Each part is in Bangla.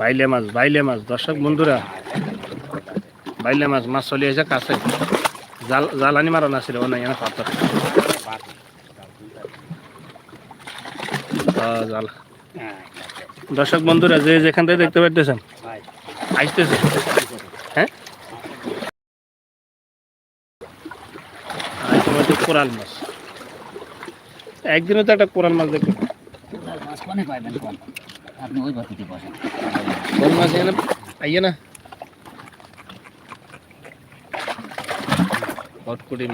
বাইলে মাছ বাইলে মাছ। দর্শক বন্ধুরা, বাইলে মাছ মাছ চলে এসে কাছে। জাল জ্বালানি মারা না ছিল না এখানে পাথর জাল। দর্শক বন্ধুরা, যে যেখান থেকে দেখতে পাইতেছেন আসতেছে হ্যাঁ? কোরাল মাছ। একদিনে তো একটা কোরাল মাছ দেখতে আপনি ওই বাতিতে বসেন। কোন না। কটকুটি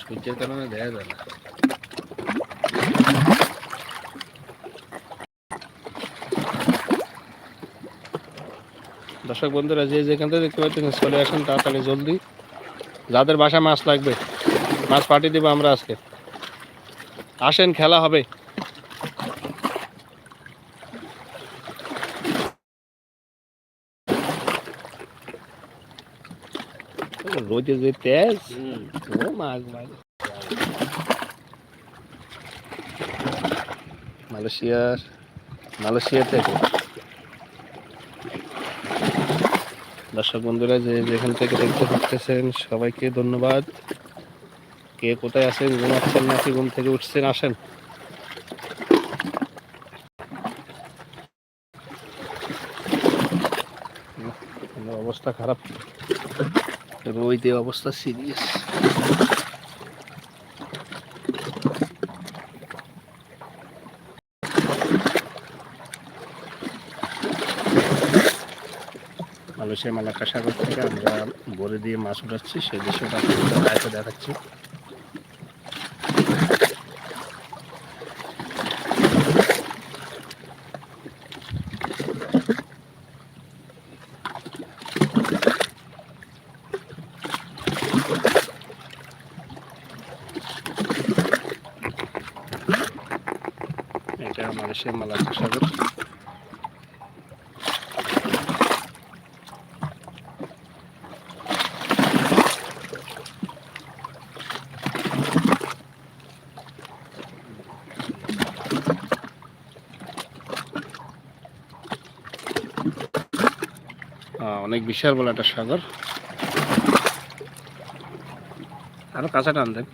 সূর্যের কারণে যায় না। দর্শক বন্ধুরা, যে যেখান থেকে দেখতে পাচ্ছেন, চলে আসুন তাড়াতাড়ি জলদি। যাদের বাসা মাছ লাগবে, মাছ পাঠিয়ে দেবো আমরা আজকে। আসেন, খেলা হবে। রোজে যে তেজ ও মাছ মাছ মালয়েশিয়ার মালয়েশিয়া থেকে দর্শক বন্ধুরা, যে যেখান থেকে দেখতে পাচ্ছেন, সবাইকে ধন্যবাদ। কে কোথায় আছেন ঘুমাচ্ছেন নাকি ঘুম থেকে উঠছেন, আসেন। অবস্থা খারাপ। রোহিতে অবস্থা সিরিয়াস মানুষের মালাক্কা সাগর থেকে আমরা বলে দিয়ে মাছ উঠাচ্ছি, সেই দৃশ্যটা দেখাচ্ছি। মালাক্কা সাগর অনেক বিশাল বড় একটা সাগর। আরও কাঁচা টান দেন।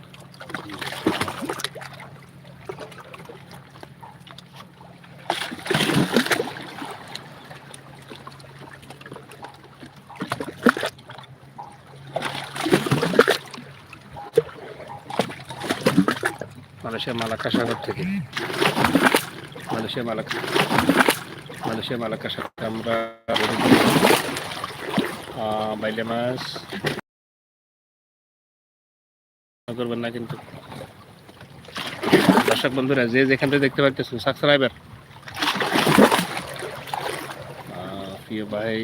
মালয়েশিয়া মালাক্কা সাগর থেকে। মালয়েশিয়া মালাক্কা মালয়েশিয়া মালাক্কা সাগর আমরা বাইলে মাছ। করবেন না কিন্তু। দর্শক বন্ধুরা, যে যেখান থেকে দেখতে পাচ্ছেন সাবস্ক্রাইবার প্রিয় ভাই,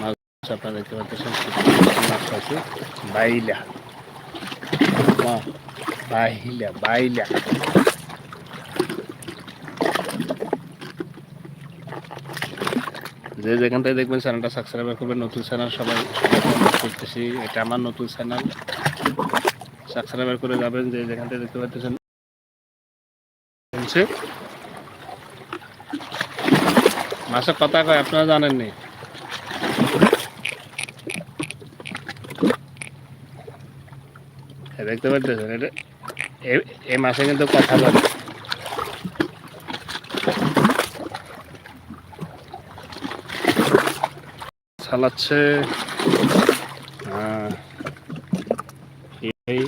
মাছ আপনারা দেখতে পাচ্ছেন মাছ আছে। বাইলা। বাইলা বাইলা যে যেখান থেকে দেখবেন চ্যানেলটা সাবস্ক্রাইব করবেন নতুন চ্যানেল সবাই করতেছি। এটা আমার নতুন চ্যানেল। সাবস্ক্রাইব করে যাবেন, যে যেখান থেকে দেখতে পাচ্ছেন। মাসের কথা কয়, আপনারা জানেননি এই দেখতে পাচ্ছেন এটা। এই মাসে কিন্তু কথা বলে। চালাচ্ছে এই।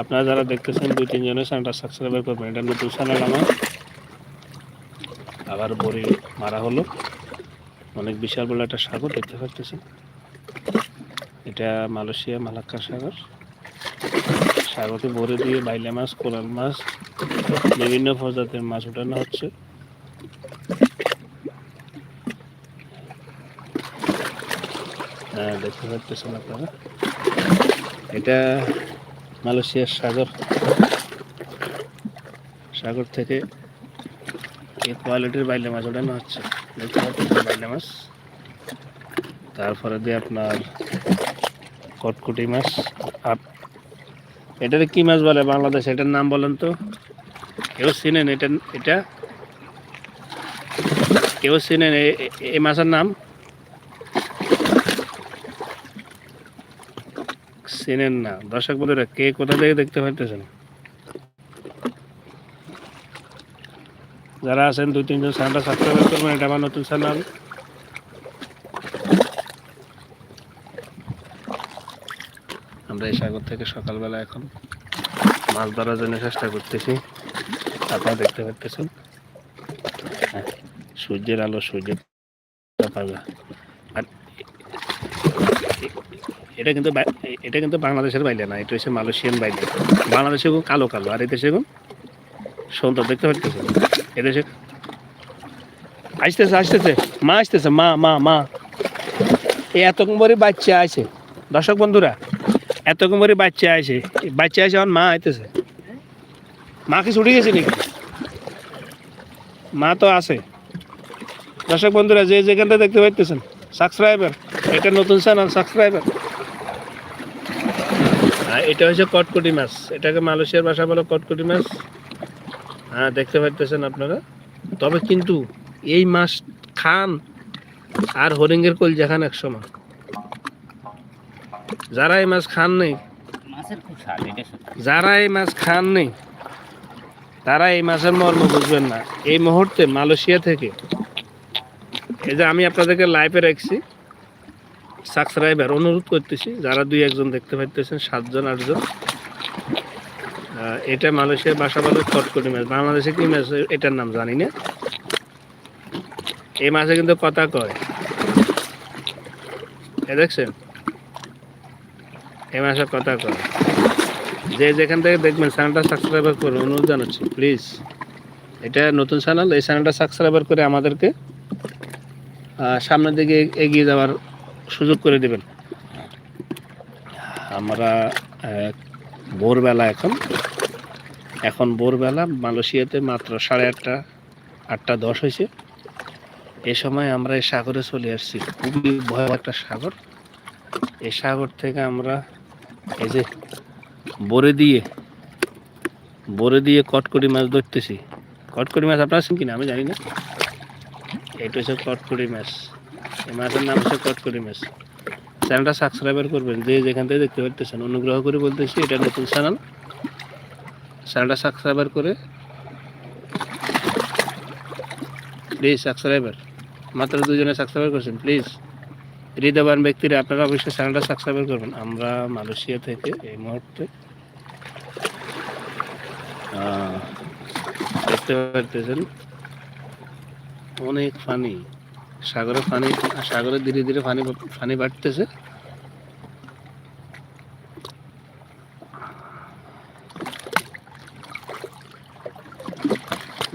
আপনারা যারা দেখতেছেন দুই তিনজনের চ্যানেলটা সাবস্ক্রাইব করবেন। এটা নতুন চ্যানেল আমার। আবার বড়ি মারা হলো। অনেক বিশাল বলে একটা সাগর দেখতে পাচ্ছেন এটা মালয়েশিয়া মালাক্কা সাগর। সাগরকে ভরে দিয়ে, বাইলে মাছ, কোরাল মাছ, বিভিন্ন প্রজাতির মাছ উঠানো হচ্ছে। হ্যাঁ দেখতে পাচ্ছেন আপনারা। এটা মালয়েশিয়ার সাগর। সাগর থেকে এই কোয়ালিটির বাইলে মাছ ওঠানো হচ্ছে। দেখতে পাচ্ছেন বাইলে মাছ। তারপরে দিয়ে আপনার কটকুটি মাছ আর এটার কি মাছ বলে বাংলাদেশ? এটার নাম বলেন তো। কেউ চিনেন এটা এটা? কেউ চিনেন এই মাছের নাম? চিনেন না। দর্শক বন্ধুরা, কে কোথা থেকে দেখতে পাইতেছেন? যারা আছেন, দুই, তিনজন চ্যানেলটা সাবস্ক্রাইব করবেন, এটা আমার নতুন চ্যানেল আমরা এই সাগর থেকে সকালবেলা এখন মাছ ধরার জন্য চেষ্টা করতেছি। আপনারা দেখতে পাচ্ছেন হ্যাঁ, সূর্যের আলো সূর্যের পাবে আর এটা কিন্তু এটা কিন্তু বাংলাদেশের বাইলে না এটা হচ্ছে মালয়েশিয়ান বাইলে বাংলাদেশে এখন কালো কালো আর এদেশে এখন সুন্দর দেখতে পাচ্ছেন এদেশে আসতেছে আসতেছে মা আসতেছে মা মা মা। এত বাচ্চা আছে। দর্শক বন্ধুরা এত বড় বাচ্চা আছে বাচ্চা আছে আমার মা আইতেছে। মা কি ছুটে গেছে নাকি? মা তো আছে। দর্শক বন্ধুরা, যে যেখানটা দেখতে পাইতেছেন সাবস্ক্রাইবার এটা নতুন চ্যানেল সাবস্ক্রাইবার এটা হচ্ছে কটকটি মাছ। এটাকে মালয়েশিয়ার ভাষা বলো কটকটি মাছ। হ্যাঁ দেখতে পাইতেছেন আপনারা। তবে কিন্তু এই মাছ খান আর হরিঙ্গের কল যেখান এক সময়। যারা এই মাছ খান নেই। যারা এই মাছ খান নেই তারা এই মাছের মর্ম বুঝবেন না। এই মুহূর্তে মালয়েশিয়া থেকে এই যে আমি আপনাদেরকে লাইভে রাখছি সাবস্ক্রাইবার অনুরোধ করতেছি যারা দুই একজন দেখতে পাইতেছেন সাতজন আটজন এটা মালয়েশিয়ার বাসা বলে কটকটি মাছ। বাংলাদেশে কি মাছ এটার নাম জানি না। এই মাছে কিন্তু কথা কয়। এ দেখছেন? এই মাসে কথা কয় যে যেখান থেকে দেখবেন চ্যানেলটা সাবস্ক্রাইবার করুন অনুরোধ জানাচ্ছি প্লিজ এটা নতুন চ্যানেল, এই চ্যানেলটা সাবস্ক্রাইবার করে আমাদেরকে সামনের দিকে এগিয়ে যাওয়ার সুযোগ করে দেবেন। আমরা ভোরবেলা এখন এখন ভোরবেলা মালয়েশিয়াতে মাত্র সাড়ে আটটা আটটা দশ হয়েছে। এ সময় আমরা এই সাগরে চলে আসছি। খুবই ভয়াবহ একটা সাগর। এই সাগর থেকে আমরা এই যে বরে দিয়ে বরে দিয়ে কটকটি মাছ ধরতেছি। কটকটি মাছ আপনারা আছেন কিনা? আমি জানি না। এটা হচ্ছে কটকটি মাছ। এই মাছের নাম হচ্ছে কটকটি মাছ। চ্যানেলটা সাবস্ক্রাইবার করবেন, যে যেখান থেকে দেখতে পারতেছেন। অনুগ্রহ করে বলতেছি, এটা নতুন চ্যানেল। চ্যানেলটা সাবস্ক্রাইবার করে প্লিজ সাবস্ক্রাইবার। মাত্র দুজনে সাবস্ক্রাইবার করছেন, প্লিজ। হৃদয়বান ব্যক্তিরা আপনারা অবশ্যই চ্যানেলটা সাবস্ক্রাইব করবেন। আমরা মালয়েশিয়া থেকে এই মুহূর্তে দেখতে পারতেছেন অনেক পানি সাগরে পানি সাগরে ধীরে ধীরে পানি পানি বাড়তেছে।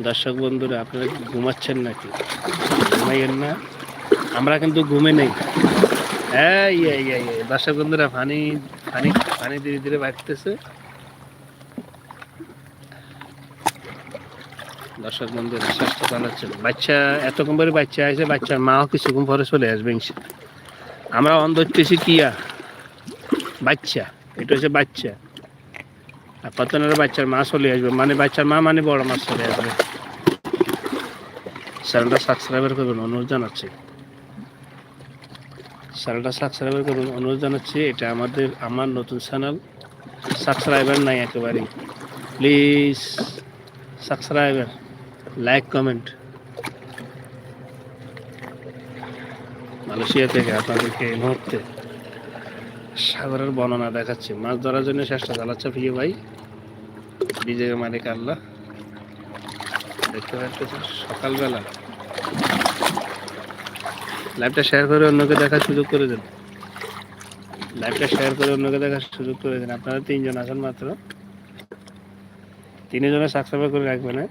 দর্শক বন্ধুরা, আপনারা ঘুমাচ্ছেন নাকি? ঘুমাইয়েন না? আমরা কিন্তু ঘুমে নেই। এই, দর্শক বন্ধুরা ফানি ফানি ফানি ধীরে ধীরে বাড়তেছে। দর্শক বন্ধুরা চেষ্টা চালাচ্ছেন বাচ্চা এতক্ষণ পরে বাচ্চা আছে বাচ্চার মাও কিছুক্ষণ পরে চলে আসবে আমরা অন ধরতেছি কিয়া বাচ্চা এটা হচ্ছে বাচ্চা। আর কত নেড়ে বাচ্চার মা চলে আসবে। মানে বাচ্চার মা মানে বড় মাছ চলে আসবে। চ্যানেলটা সাবস্ক্রাইবার করবেন অনুরোধ জানাচ্ছি। চ্যানেলটা সাবস্ক্রাইবার করুন। অনুরোধ জানাচ্ছি, এটা আমাদের, আমার নতুন চ্যানেল সাবস্ক্রাইবার নাই একেবারেই। Please subscriber like comment Malaysia থেকে আপনাদেরকে এই মুহূর্তে সাগরের বর্ণনা দেখাচ্ছি। মাছ ধরার জন্য চেষ্টা চালাচ্ছে প্রিয় ভাই। বিজয় মালিক আল্লাহ। দেখতে পাচ্ছি সকালবেলা লাইভটা শেয়ার করে অন্যকে দেখার সুযোগ করে দেন। লাইভটা শেয়ার করে অন্যকে দেখার সুযোগ করে দেন। আপনারা তিনজন আছেন মাত্র। তিনজনে সাবস্ক্রাইব করে রাখবেন হ্যাঁ?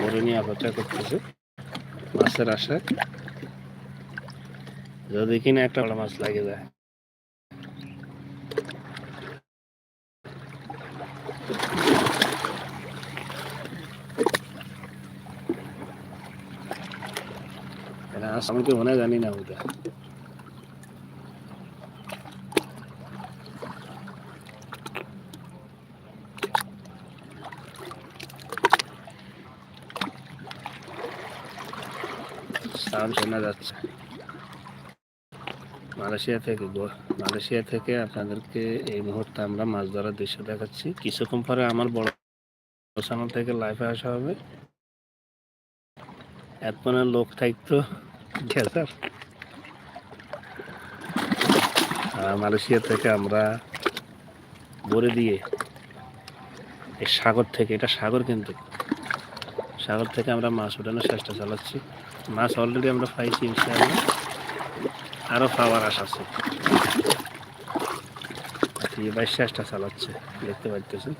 বড় নিয়ে অপেক্ষা করতেছে। মাছের আশায় যদি কিনা একটা বড় মাছ লাগে যায় আমি তো মনে জানি না ওটা শোনা যাচ্ছে। মালয়েশিয়া থেকে মালয়েশিয়া থেকে আপনাদেরকে এই মুহূর্তে আমরা মাছ ধরার দৃশ্য দেখাচ্ছি। কিছুক্ষণ পরে আমার বড় থেকে লাইফে আসা হবে। এত লোক থাকতো। আর মালয়েশিয়া থেকে আমরা বলে দিয়ে এই সাগর থেকে, এটা সাগর কিন্তু, সাগর থেকে আমরা মাছ ওঠানোর চেষ্টা চালাচ্ছি। মাছ অলরেডি আমরা পাইছি ইনশাআল্লাহ। আরও পাওয়ার আশা আছে। চেষ্টা চালাচ্ছে, দেখতে পাচ্ছেন